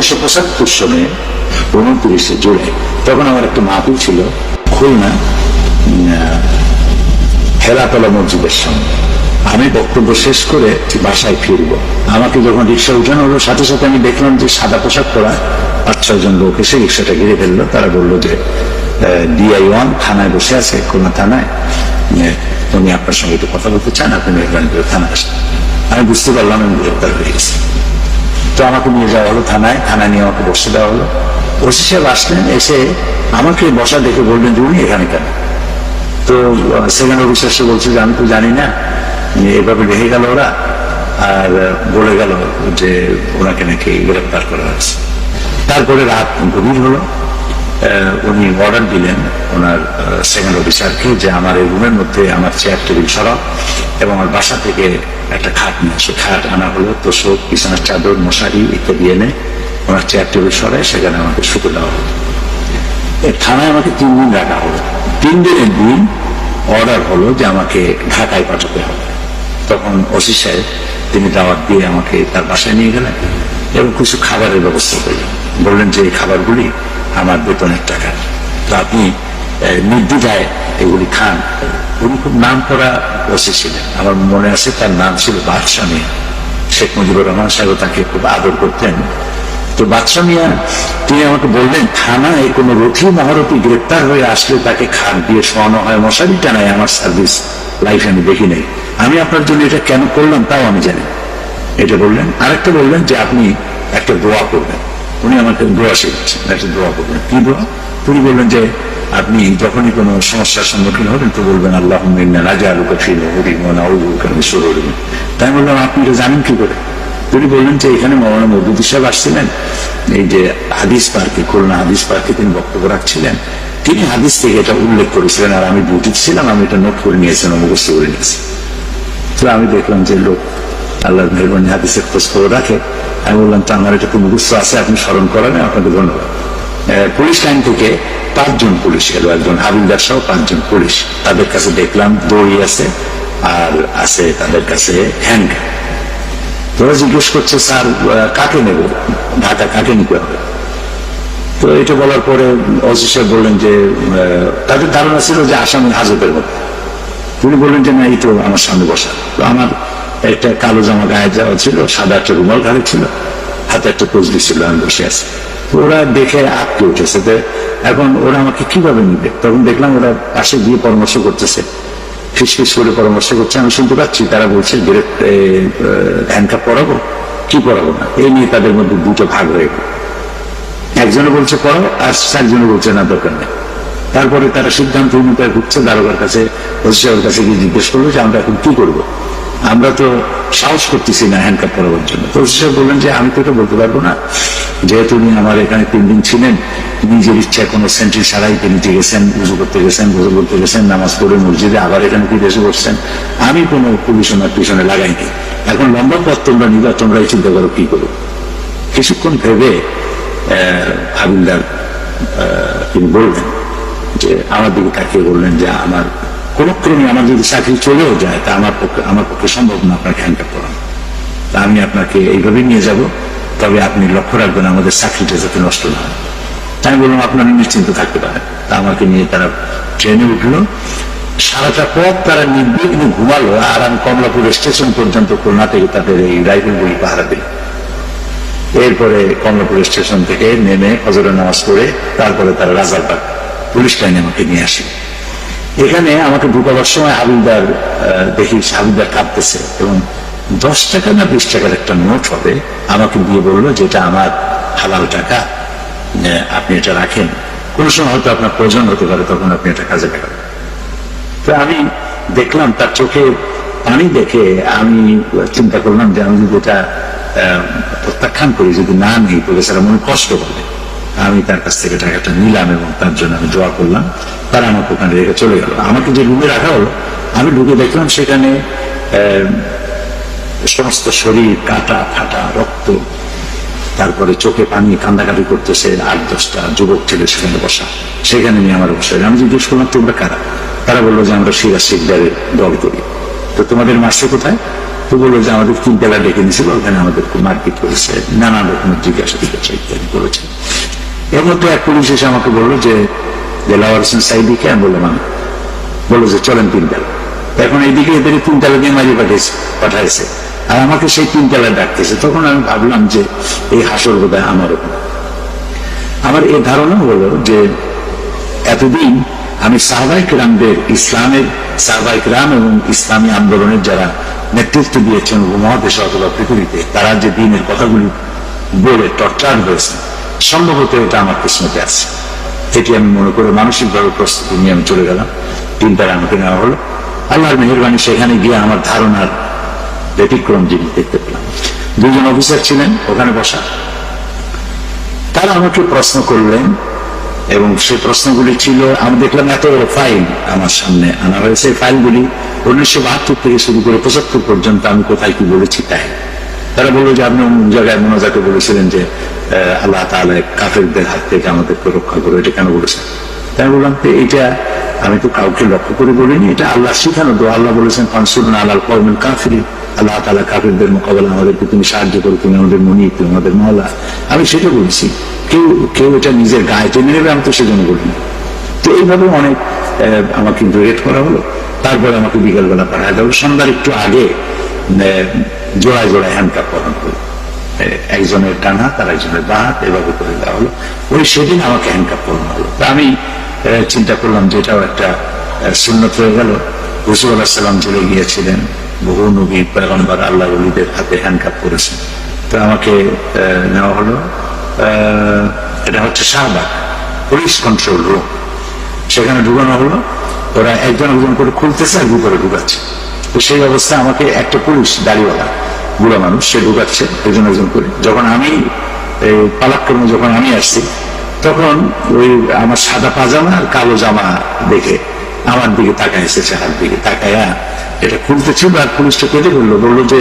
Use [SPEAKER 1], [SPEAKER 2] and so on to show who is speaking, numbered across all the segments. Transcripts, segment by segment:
[SPEAKER 1] উনিশশো পঁচাত্তর সনে উনত্রিশে জুলাই, তখন আমার একটা মাহফিল ছিল খুলনা হেলাতলা মসজিদের সামনে। আমি বক্তব্য শেষ করে বাসায় ফিরবো। আমাকে যখন রিক্সা উঠানো হলো, সাথে সাথে আমি দেখলাম যে সাদা পোশাক পরা পাঁচ, ছয়জন লোক এসে রিক্সাটা ঘিরে ফেলল। তারা বলল যে ডিআই ওয়ান থানায় বসে আছে, খুলনা থানায়। উনি আপনার সঙ্গে একটু কথা বলতে চান, আপনি মেহরবানি করে থানায় আসেন। আমি বুঝতে পারলাম আমি গ্রেপ্তার হয়ে গেছি। তো আমাকে নিয়ে যাওয়া হলো থানায় থানায় নিয়ে আমাকে বসে দেওয়া হলো। ওসি সাহেব আসলেন এসে আমাকে বসা দেখে বললেন যে উনি এখানে কেন? তো সেখানে অফিসার সে বলছে যে আমি তো জানি না এভাবে রেখে গেল ওরা, আর বলে গেল যে ওনাকে নাকি গ্রেফতার করা হয়েছে। তারপরে রাত গভীর হলো। উনি অর্ডার দিলেন ওনার সেকেন্ড অফিসারকে যে আমার এই রুমের মধ্যে আমার চেয়ার টেবিল সরাও এবং আমার বাসা থেকে একটা খাট নিয়ে আসো। খাট আনা হলো, তোষক, বিছানার চাদর, মশারি ইত্যাদি এনে ওনার চেয়ার টেবিল সরায়, সেখানে আমাকে শুতে দেওয়া হলো। থানায় আমাকে তিন দিন রাখা হলো। তিন দিনের দিন অর্ডার হলো যে আমাকে ঢাকায় পাঠাতে হবে। তখন ওসি সাহেব, তিনি দাওয়াত দিয়ে আমাকে তার বাসায় নিয়ে গেলেন এবং কিছু খাবারের ব্যবস্থা করলেন বললেন যে এই খাবারগুলি আমার বেতনের টাকা। তো আপনি নির্দ্বিধায় এগুলি খান। উনি খুব নাম করা ওসি ছিলেন। আমার মনে আছে তার নাম ছিল বাদশাহ মিয়া। শেখ মুজিবুর রহমান সাহেব তাকে খুব আদর করতেন। তো বাদশাহ মিয়া, তিনি আমাকে বললেন, থানায় কোনো রথি মহারথী গ্রেপ্তার হয়ে আসলে তাকে খান, দিয়ে শোয়ানো হয়। মশারি টানায় আমার সার্ভিস লাইফ আমি দেখি নাই। আমি আপনার জন্য এটা কেন করলাম তাও আমি জানি। এটা বললেন। আরেকটা বললেন যে আপনি একটা দোয়া করবেন। উনি আমাকে দোয়া শিখেছেন একটা দোয়া করবেন। কি দোয়া? তিনি বললেন যে, আপনি যখনই কোনো সমস্যার সম্মুখীন হবেন, তো বলবেন আল্লাহ রাজা আলুকা ফিল হরি তাই বললাম, আপনি এটা জানেন কি করে? তিনি বললেন যে, এখানে মৌলানা মদুদি সাহেব আসছিলেন, এই যে হাদিস পার্কে, খুলনা হাদিস পার্কে তিনি বক্তব্য রাখছিলেন। তিনি হাদিস থেকে এটা উল্লেখ করেছিলেন, আর আমি ডিউটি ছিলাম, আমি এটা নোট করে নিয়েছিলাম মুখস্থ করে নিয়েছি। তো আমি দেখলাম যে লোক আল্লাহ মেহরবানি হাদিসের খোঁজ খবর রাখে। আমি বললাম, তো আমার এটা তো মুখস্থ আছে? আপনি স্মরণ করেন আপনাকে ধন্যবাদ। পুলিশ লাইন থেকে পাঁচজন পুলিশ এলো, একজন হাবিলদার সহ পাঁচজন পুলিশ। তাদের কাছে দেখলাম দড়ি আছে আর আছে তাদের কাছে হ্যান্ড তোরা জিজ্ঞেস করছে, স্যার কাকে নেব? ঢাকা কাকে নিতে হবে? তো এটা বলার পরে অসি সাহেব বললেন যে তাদের ধারণা ছিল যে আসামি হাজতের মধ্যে তিনি বললেন যে, না, এই তো আমার সামনে বসা। তো আমার একটা কালো জামা গায়ে যাওয়া ছিল, সাদা একটা রুমাল ঘাড়ে ছিল, হাতে একটা তসবি ছিল, আমি বসে আছি। ওরা দেখে আটকে উঠেছে এখন ওরা আমাকে কীভাবে নিবে? তখন দেখলাম ওরা পাশে গিয়ে পরামর্শ করতেছে। ফিসফিস করে পরামর্শ করছে, আমি শুনতে পাচ্ছি, তারা বলছে হ্যান্ডকাপ পরাবো? কি পরাবো না? এই নিয়ে তাদের মধ্যে দুটো ভাগ হয়ে গেল। একজনে বলছে পড়ো আর চারজনে বলছে, না, দরকার নেই। তারপরে তারা সিদ্ধান্ত অনুযায়ী ঘুরছে দারোগার কাছে, ওসি কাছে গিয়ে জিজ্ঞেস করল যে, আমরা এখন কি করব? আমরা তো সাহস করতেছি না হ্যান্ডকাপ পরাবার জন্য। তো বললেন যে, আমি তো এটা বলতে পারব না। যেহেতু উনি আমার এখানে তিন দিন ছিলেন, নিজের ইচ্ছায় কোনো সেন্ট্রি ছাড়াই তিনি গেছেন, উজু করতে গেছেন গোসল করতে গেছেন, নামাজ পড়ে মসজিদে আবার এখানে ফিরে এসে বসছেন, আমি কোনো পুলিশ পিছনে লাগাইনি। এখন লম্বা পথ তোমরা নিবা, তোমরাই চিন্তা করো কি করো। কিছুক্ষণ ভেবে হাবিলদার তিনি বললেন যে, আমার দিকে তাকিয়ে বললেন যে, আমার কোন ক্রমে আমার যদি চাকরি চলেও যায়, তা আমার পক্ষে আমার পক্ষে সম্ভব না আপনাকে হ্যান্ডকাপ করানো তা আমি আপনাকে এইভাবে নিয়ে যাব। তবে আপনি লক্ষ্য রাখবেন, আমাদের চাকরিটা যাতে নষ্ট না হয়। তাই বললাম, আপনারা নিশ্চিন্ত থাকতে পারেন। তা আমাকে নিয়ে তারা ট্রেনে উঠল। সারাটা পথ তারা নির্বিঘ্নে ঘুমালো আর আমি কমলাপুর স্টেশন পর্যন্ত খুলনা থেকে তাদের এই রাইফেলগুলি পাহারা দিই। এরপরে কমলাপুর স্টেশন থেকে নেমে হজরের নামাজ পড়ে, তারপরে তারা রাজারবাগ পুলিশ লাইনে আমাকে নিয়ে আসে। এখানে আমাকে ঢুকাবার সময় হাবিলদার দেখি হাবিলদার কাঁপতেছে এবং দশ টাকা না বিশ টাকার একটা নোট হবে, আমাকে দিয়ে বলল যে এটা আমার হালাল টাকা আপনি এটা রাখেন। কোন সময় হয়তো আপনার প্রয়োজন হতে পারে, তখন আপনি এটা কাজে লাগাবেন। তো আমি দেখলাম তার চোখে পানি দেখে আমি চিন্তা করলাম যে আমি যদি এটা প্রত্যাখ্যান করি, যদি না নিই তবে সেটা মনে কষ্ট পাবে আমি তার কাছ থেকে টাকাটা নিলাম এবং তার জন্য আমি দোয়া করলাম। তারা আমাকে ওখানে রেখে চলে গেল। আমাকে যে রুমে রাখা হলো, আমি ঢুকে দেখলাম সেখানে সমস্ত শরীর, কাটা, ফাটা, রক্ত, তারপরে চোখে পানি কান্দাকাটি করতেছে আট, দশটা যুবক ছেলে সেখানে বসা। সেখানে নিয়ে আমার বসে আমি জিজ্ঞেস করলাম, তোমরা কারা? তারা বলল যে, আমরা সিরাজ শিকদারের দল করি। তো তোমাদের মাসে কোথায়? তো বলল যে, আমাদের তিনতলা ডেকে নিয়েছিল, ওখানে আমাদের মারপিট করেছে। নানা রকমের জিজ্ঞাসা জিজ্ঞাসা ইত্যাদি করেছে। এর মধ্যে এক পুলিশ এসে আমাকে বলল যে দেলাওয়ার হোসেন সাইদিকে আমি বললাম আমি বলল যে, চলেন তিনতলা এখন এইদিকে এদের তিনতলা দিয়ে মারি পাঠিয়েছে, পাঠাইছে। আর আমাকে সেই তিনতলায় ডাকতেছে। তখন আমি ভাবলাম যে, এই হাসর বোধহয় আমার উপর আমার এই ধারণা হলো যে, এতদিন আমি সাহবাইক রামদের ইসলামের সাহবাইক রাম এবং ইসলামী আন্দোলনের যারা নেতৃত্ব দিয়েছেন উপমহাদেশে অথবা পৃথিবীতে, তারা যে দিনের কথাগুলি বলে টর্চার হয়েছে সম্ভবত এটা আমার কিসমতে আছে। এটি আমি মনে করে মানসিকভাবে প্রস্তুতি নিয়ে আমি চলে গেলাম। তিনটার আমাকে নেওয়া হলো। আল্লাহর মেহরবানি সেখানে গিয়ে আমার ধারণার ব্যতিক্রম জিনিস দেখতে পেলাম। দুজন অফিসার ছিলেন, ওখানে বসা। তারা আমাকে প্রশ্ন করলেন এবং সেই প্রশ্নগুলি ছিল, আমি দেখলাম এত বড় ফাইল আমার সামনে আনা হয়েছে। এই ফাইলগুলি উনিশশো বাহাত্তর থেকে শুরু করে পঁচাত্তর পর্যন্ত আমি কোথায় কি বলেছি তাই। তারা বলল যে আপনি জায়গায় মোনাজাকে বলেছিলেন যে আল্লাহ তাহলে কাফেরদের হাত থেকে আমাদেরকে রক্ষা করো, এটা কেন বলেছেন? তাই বললাম যে এটা আমি তো কাউকে লক্ষ্য করে বলিনি, এটা আল্লাহ শিখানো তো আল্লাহ বলেছেন, ফানসুরনা আল্লাহ কৌমিল কাফিরি আল্লাহ তালা কাফেরদের মোকাবেলা আমাদেরকে তুমি সাহায্য করো, তুমি আমাদের মনি তুমি আমাদের মহলা। আমি সেটা বলেছি, কেউ কেউ এটা নিজের গায়ে টেনে নেবে, আমি তো সেজন্য বলিনি। তো এইভাবে অনেক আমাকে রেট করা হলো। তারপরে আমাকে বিকালবেলা পাঠায় দেওয়া সন্ধ্যার একটু আগে জোড়ায় জোড়ায় হ্যান্ডকাপ করানো হলো। একজনের ডান হাত আর একজনের বাঁ হাত এভাবে করে দেওয়া হলো। ওই সেদিন আমাকে হ্যান্ডকাপ করানো হলো। আমি চিন্তা করলাম যে এটাও একটা শূন্যত হয়ে গেল। রসুল আল্লাহ সাল্লাম চলে গিয়েছিলেন। বহু নবী পেগম্বর আল্লাহ অলিদের হাতে হ্যান্ডকাপ করেছেন তো আমাকে নেওয়া হলো। এটা হচ্ছে শাহবাগ, পুলিশ কন্ট্রোল রুম সেখানে ঢুকানো হলো। ওরা একজন একজন করে খুলতেছে আর ভিতরে ঢুকাচ্ছে। তো সেই অবস্থায় আমাকে একটা পুলিশ, দাড়িওয়ালা বুড়া মানুষ, সে ঢুকাচ্ছে একজন একজন করে। যখন আমি, এই পালাক্রমে যখন আমি আসছি, তখন ওই আমার সাদা পাজামা আর কালো জামা দেখে আমার দিকে এসেছে হাত দিকে তাকায়া এটা খুলতে ছিল আর পুলিশটা কেটে ফেলল, বলল যে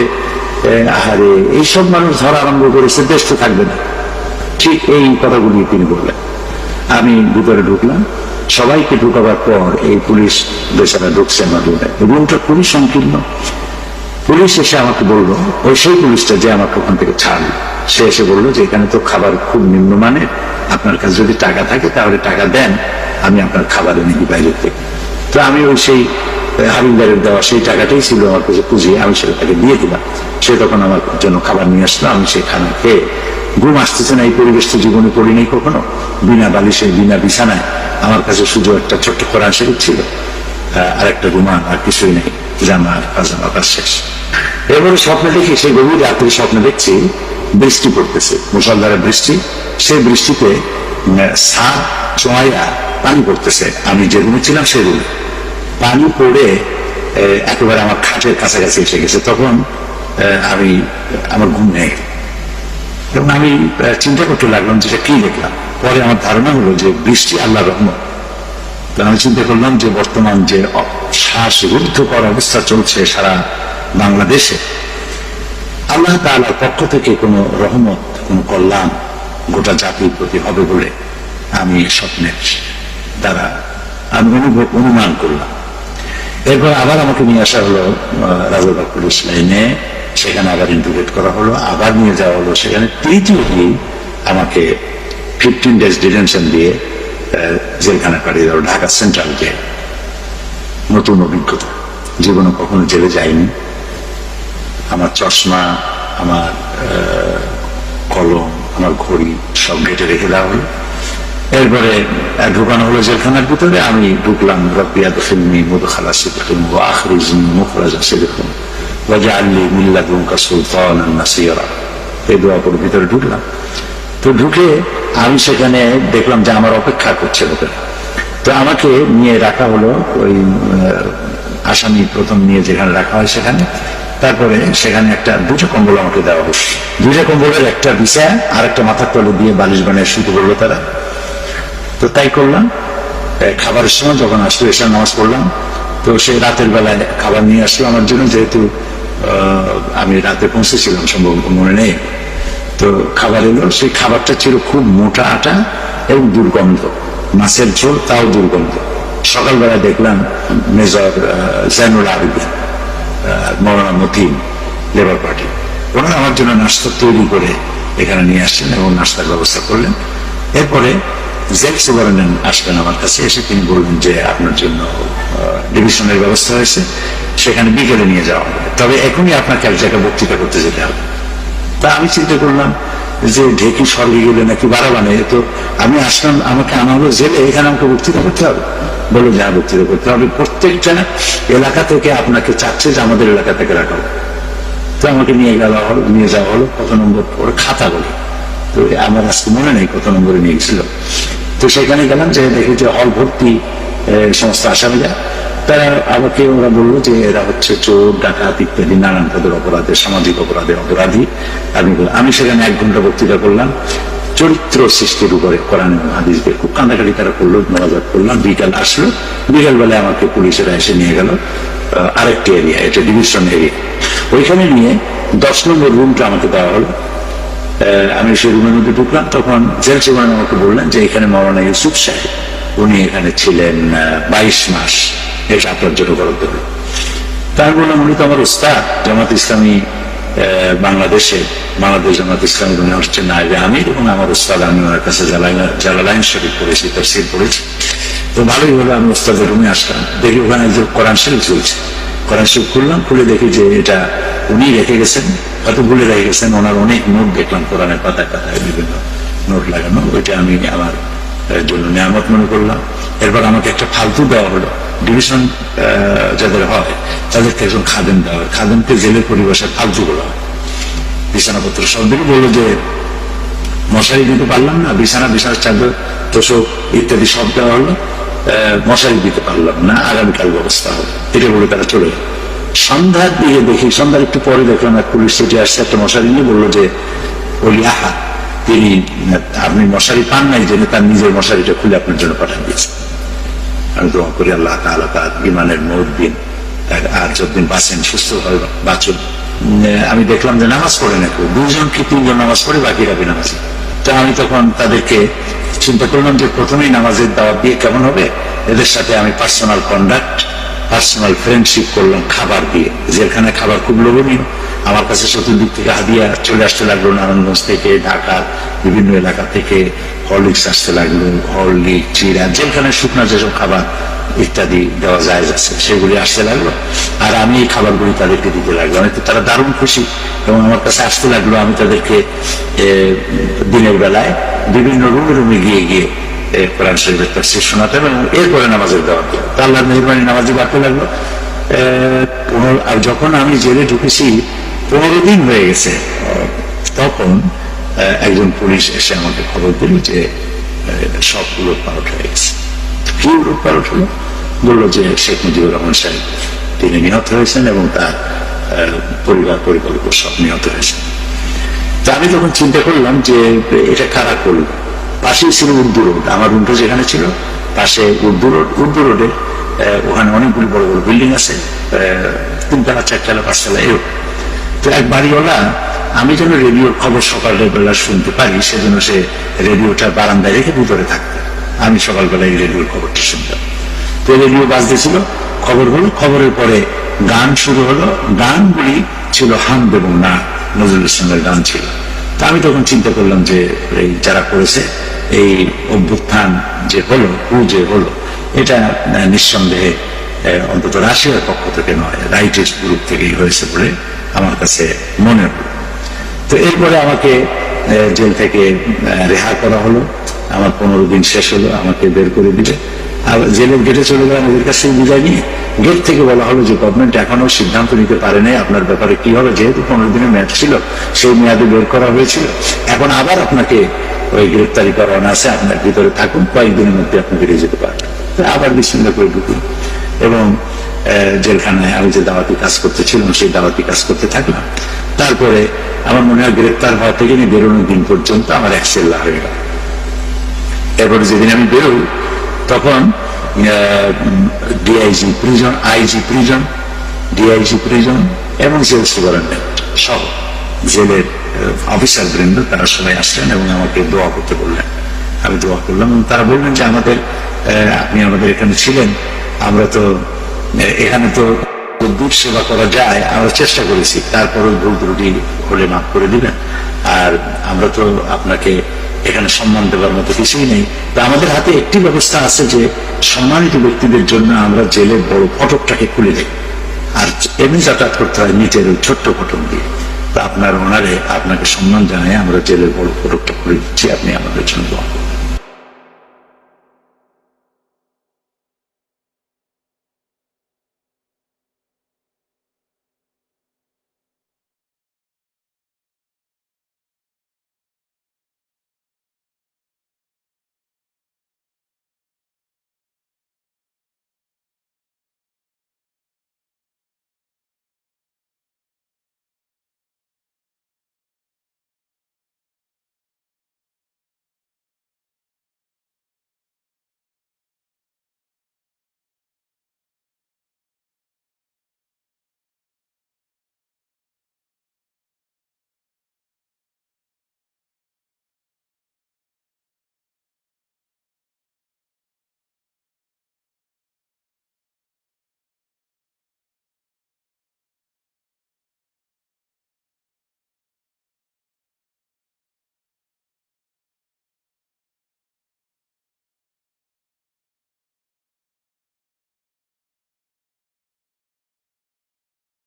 [SPEAKER 1] আহারে, এইসব মানুষ ধরা আরম্ভ করেছে, দেশ তো থাকবে না। ঠিক এই কথাগুলি তিনি বললেন। আমি ভিতরে ঢুকলাম, সবাইকে ঢুকাবার পর এই পুলিশ বেচারা ঢুকছে আমার রুমে। রুমটা খুবই সংকীর্ণ। পুলিশ এসে আমাকে বলল, ওই সেই পুলিশটা যে আমাকে ওখান থেকে ছাড়লো। সে এসে বলল যে, এখানে তো খাবার খুব নিম্নমানের। আপনার কাছে যদি টাকা থাকে তাহলে টাকা দেন, আমি আপনার খাবার এনে দিই বাইরের থেকে তো আমি ওই সেই হাবিলদারের দেওয়া সেই টাকাটাই ছিল আমার কাছে পুঁজি আমি সেটা তাকে দিয়ে দিলাম। সে তখন আমার জন্য খাবার নিয়ে আসলো, আমি সেই খানা খেয়ে ঘুম আসতেছে না, এই পরিবেশ তো জীবনে পড়িনি কখনো। বিনা বালিশে, বিনা বিছানায় আমার কাছে শুধু একটা ছোট্ট কোরআন শরীফ ছিল। আহ, আর একটা রুমাল আর কিছুই নেই। আর পাজামা তার শেষ। এবারে স্বপ্নে দেখি সেই গভীর রাত্রে স্বপ্ন দেখছি বৃষ্টি পড়তেছে। মুসলধারে বৃষ্টি সেই বৃষ্টিতে সাপ চোয়া পানি পড়তেছে। আমি যে রুমে ছিলাম সেই রুমে। পানি পড়ে একেবারে আমার খাটের কাছাকাছি এসে গেছে। তখন আমি আমার ঘুম নেই। এবং আমি চিন্তা করতে লাগলাম যেটা কি দেখলাম। পরে আমার ধারণা হলো যে বৃষ্টি আল্লাহ রহমত। আমি চিন্তা করলাম যে বর্তমান যে অ- শ্বাসরুদ্ধকর অবস্থা চলছে সারা বাংলাদেশে, আল্লাহ তাআলার পক্ষ থেকে কোনো রহমত, কোনো কল্যাণ গোটা জাতির প্রতি হবে বলে আমি স্বপ্নের দ্বারা আমি অনুভব, অনুমান করলাম। এরপর আবার আমাকে নিয়ে আসা হলো রাজাবাগ পুলিশ লাইনে সেখানে আবার ইন্টুগ্রেট করা হলো, আবার নিয়ে যাওয়া হলো, সেখানে তৃতীয় দিন আমাকে ফিফটিন ডেজ ডিটেনশন দিয়ে জেলখানা পাঠিয়ে দেওয়া, ঢাকা সেন্ট্রাল জেল নতুন অভিজ্ঞতা। জীবনে কখনো জেলে যাইনি। আমার চশমা, আমার কলম, আমার ঘড়ি সব গেটে রেখে দেওয়া হলো। এরপরে ঢুকানো হলো জেলখানার ভিতরে, আমি ঢুকলাম রব্বিয়া দফিলনি মুদখালা সিদ্দিকুন ওয়া আখরিজনি মুখরাজা সিদ্দিকুন ওয়াজআলনি মিন লাদুনকা সুলতানান নাসিরা। এই দোয়া করে ভিতরে ঢুকলাম। তো ঢুকে আমি সেখানে দেখলাম যে আমার অপেক্ষা করছে লোকেরা তো আমাকে নিয়ে রাখা হলো ওই আসামি প্রথম নিয়ে যেখানে রাখা হয় সেখানে। তারপরে সেখানে একটা দুটো কম্বল আমাকে দেওয়া হলো। দুটো কম্বলের একটা বিছা আর একটা মাথার তলে দিয়ে বালিশ বানিয়ে শুরু করল তারা। তো তাই করলাম। খাবারের সময় যখন আসলো, এসে নামাজ পড়লাম। তো সেই রাতের বেলায় খাবার নিয়ে আসলো আমার জন্য, যেহেতু আমি রাতে পৌঁছেছিলাম, সম্ভবত মনে নেই। তো খাবার এলো সেই খাবারটা ছিল খুব মোটা আটা এবং দুর্গন্ধ। মাছের ঝোল তাও দুর্গন্ধ। সকালবেলা দেখলাম major ah, Zainul Abedin Maulana Matin labour party. ওনারা আমার জন্য নাস্তা তৈরি করে এখানে নিয়ে আসছেন এবং নাস্তার ব্যবস্থা করলেন। এরপরে জেল সুপারিনটেন্ডেন্ট আসলেন আমার কাছে এসে তিনি বললেন যে আপনার জন্য ডিভিশনের ব্যবস্থা হয়েছে সেখানে বিকেলে নিয়ে যাওয়া হবে। তবে এখনই আপনাকে এক জায়গায় বক্তৃতা করতে যেতে হবে। তা আমি চিন্তা করলাম যে ঢেকি স্বর্গে গেলে নাকি বাড়াবানে তো আমি আসলাম, আমাকে হলো জেলে এখানে আমাকে বক্তৃতা করতে হবে। বলো যা বক্তৃতা করতে হবে। প্রত্যেকটা এলাকা থেকে আপনাকে চাচ্ছে যে আমাদের এলাকা থেকে রাখা। তো আমাকে নিয়ে গেল হলো নিয়ে যাওয়া হলো, কত নম্বর ওর খাতা বলে। তো আমার আজকে মনে নেই কত নম্বরে নিয়ে গেছিল। তো সেখানে গেলাম, যে দেখি যে হল ভর্তি সমস্ত আসামিরা। তারা আমাকে ওরা বলল যে এরা হচ্ছে চোর, ডাকাত ইত্যাদি, নানান পদের অপরাধে, সামাজিক অপরাধে অপরাধী। আমি আমি সেখানে এক ঘণ্টা বক্তৃতা করলাম। চরিত্র সৃষ্টির উপরে কোরআন হাদিস দিয়ে খুব কান্দাকাটি তারা করল মজাক করলাম। বিকাল আসলো। বিকাল বেলায় আমাকে পুলিশেরা এসে নিয়ে গেল আরেকটি এরিয়া এটা ডিভিশন এরিয়া ওইখানে নিয়ে দশ নম্বর রুমটা আমাকে দেওয়া হলো। আমি সেই রুমের মধ্যে ঢুকলাম। তখন জেল সুপার আমাকে বললেন যে এখানে মৌলানা ইউসুফ সাহেব, উনি এখানে ছিলেন বাইশ মাস। এটা আপনার জন্য বরাদ্দ হলো। তা আমি বললাম উনি তো আমার উস্তাদ জামাত ইসলামী বাংলাদেশে, বাংলাদেশ জামাত ইসলামী উনি হচ্ছেন নাইবে আমির এবং আমার উস্তাদ আমি ওনার কাছে জালালাইন- শরীফ পড়েছি, তফসির পড়েছি। তো ভালোই হলো আমি উস্তাদের রুমে আসলাম। দেখি ওখানে যে কোরআন শরীফ চলছে। কোরআন শরীফ খুললাম, খুলে দেখি যে এটা উনি রেখে গেছেন, হয়তো ভুলে রেখে গেছেন, ওনার অনেক নোট দেখলাম কোরআনের পাতায় পাতায়, বিভিন্ন নোট লাগানো। ওইটা আমি আমার জন্য নিয়ামত মনে করলাম। এরপর আমাকে একটা ফালতু দেওয়া হলো। ডিভিশন যাদের হয়, তাদেরকে একজন খাদেন দেওয়া হয়। খাদেনকে জেলের পরিবেশের ফালতু বলা হয়। বিছানাপত্র সব বলল যে, মশারি দিতে পারলাম না, বিছানা বিছানা, চাদর, তোষক ইত্যাদি সব দেওয়া হলো। মশারি দিতে পারলাম না, আগামীকাল ব্যবস্থা হবে। এটা বলে তারা চলে সন্ধ্যার দিকে দেখি, সন্ধ্যার একটু পরে দেখলাম এক পুলিশ ছুটে আসছে, একটা মশারি নিয়ে বলল যে, বলি, আহা, তিনি, আপনি মশারি পান নাই জেনে তার নিজের মশারিটা খুলে আপনার জন্য পাঠিয়ে দিয়েছে আমি দোয়া করি, আল্লাহ তাআলা তার ইমানের মৌত দিন আর যতদিন বাঁচেন, সুস্থ ভাবে বাঁচুন। আমি দেখলাম যে নামাজ পড়ে না কেউ দুজন কি তিনজন নামাজ পড়ে বাকি বাকিরা নামাজ তো আমি তখন তাদেরকে চিন্তা করলাম যে প্রথমেই নামাজের দাওয়াত দিয়ে কেমন হবে? এদের সাথে আমি পার্সোনাল কন্ডাক্ট পার্সোনাল ফ্রেন্ডশিপ করলাম, খাবার দিয়ে। যেখানে খাবার খুব লোভনীয়। আমার কাছে চতুর্দিক থেকে হাদিয়া চলে আসতে লাগল, নারায়ণগঞ্জ থেকে, ঢাকা, বিভিন্ন এলাকা থেকে হরলিক্স আসতে লাগল হরলিক চিরা যেখানে শুকনা যেসব খাবার ইত্যাদি দেওয়া যায় যাচ্ছে সেগুলি আসতে লাগল। আর আমি এই খাবারগুলি তাদেরকে দিতে লাগলাম এতে তারা দারুণ খুশি এবং আমার কাছে আসতে লাগল আমি তাদেরকে দিনের বেলায় বিভিন্ন রুমে রুমে গিয়ে গিয়ে কোরআন শরীফের তাফসীর শোনাতাম এবং এরপরে নামাজের দেওয়া তা আল্লাহ মেহরবানি নামাজে বাড়তে লাগল। আর যখন আমি জেলে ঢুকেছি পনেরো দিন হয়ে গেছে তখন একজন পুলিশ এসে আমাকে খবর দিল যে আহ, সব উলট পালট হয়ে গেছে। কি উলট পালট হলো বলল যে শেখ মুজিবুর রহমান সাহেব তিনি নিহত হয়েছেন এবং তার পরিবার পরিকল্প সব নিহত হয়েছেন তা আমি তখন চিন্তা করলাম যে এটা কারা করল? পাশেই ছিল উর্দু রোড আমার রুমটা যেখানে ছিল পাশে উর্দু রোড উর্দু রোডে ওখানে অনেকগুলি বড় বড় বিল্ডিং আছে তিনতলা চারতলা পাঁচতলা এরকম। তো এক বাড়িওয়ালা আমি যেন রেডিওর খবর সকালের বেলা শুনতে পারি, সেজন্য সে রেডিওটা বারান্দায় রেখে ভিতরে থাকতো। আমি সকালবেলায় রেডিওর খবরটা শুনতাম। তো রেডিও বাজতেছিল, খবর হলো, খবরের পরে গান শুরু হলো। গানগুলি ছিল হামদ এবং না, নজরুল ইসলামের গান ছিল। তা আমি তখন চিন্তা করলাম যে, এই যারা করেছে, এই অভ্যুত্থান যে হলো, হু যে হলো, এটা নিঃসন্দেহে অন্তত রাশিয়ার পক্ষ থেকে নয়, রাইটিস্ট গ্রুপ থেকেই হয়েছে বলে আমার কাছে মনে হলো। তো এরপরে আমাকে জেল থেকে রেহা করা হলো। আমার পনেরো দিন শেষ হলো, আমাকে বের করে দিলে। আর জেলের গেটে চলে গেলাম, ওদের কাছ বিদায় নিয়ে গেট থেকে বলা হলো যে, গভর্নমেন্ট এখনও সিদ্ধান্ত নিতে পারে নাই আপনার ব্যাপারে কি হবে যেহেতু পনেরো দিনের মেয়াদ ছিল, সেই মেয়াদে বের করা হয়েছিল। এখন আবার আপনাকে ওই গ্রেপ্তারি করানো আছে, আপনার ভিতরে থাকুন, কয়েকদিনের মধ্যে আপনি বেরিয়ে যেতে পারবেন আবার বিচ্ছিন্ন করে ঢুকুন এবং জেলখানায় আমি যে দাওয়াতি কাজ করতেছিলাম, সেই দাওয়াতি কাজ করতে থাকলাম। তারপরে আমার মনে হয় গ্রেপ্তার হওয়া থেকে নিয়ে বেরোনোর দিন পর্যন্ত আমার এক সেল্লা হয়ে গেল। এরপরে যেদিন আমি বেরোই, তখন DIG prison, IG prison, DIG prison এবং জেল সুপারিনটেন্ডেন্ট সহ জেলের অফিসার বৃন্দ তারা সবাই আসলেন এবং আমাকে দোয়া করতে বললেন। আমি দোয়া করলাম তারা বললেন যে আমাদের আপনি আমাদের এখানে ছিলেন, আমরা তো এখানে তো দূর সেবা করা যায়, আমরা চেষ্টা করেছি। তারপরে ভুল ত্রুটি হলে মাফ করে দিবেন। আর আমরা তো আপনাকে এখানে সম্মান দেওয়ার মতো কিছুই নেই। তা আমাদের হাতে একটি ব্যবস্থা আছে যে, সম্মানিত ব্যক্তিদের জন্য আমরা জেলের বড় ফটকটাকে খুলে দিই। আর এমনি যাতায়াত করতে হয় নিচের ওই ছোট্ট ফটক দিয়ে। তা আপনার ওনারে আপনাকে সম্মান জানাই, আমরা জেলের বড় ফটকটা খুলে দিচ্ছি, আপনি আমাদের জন্য।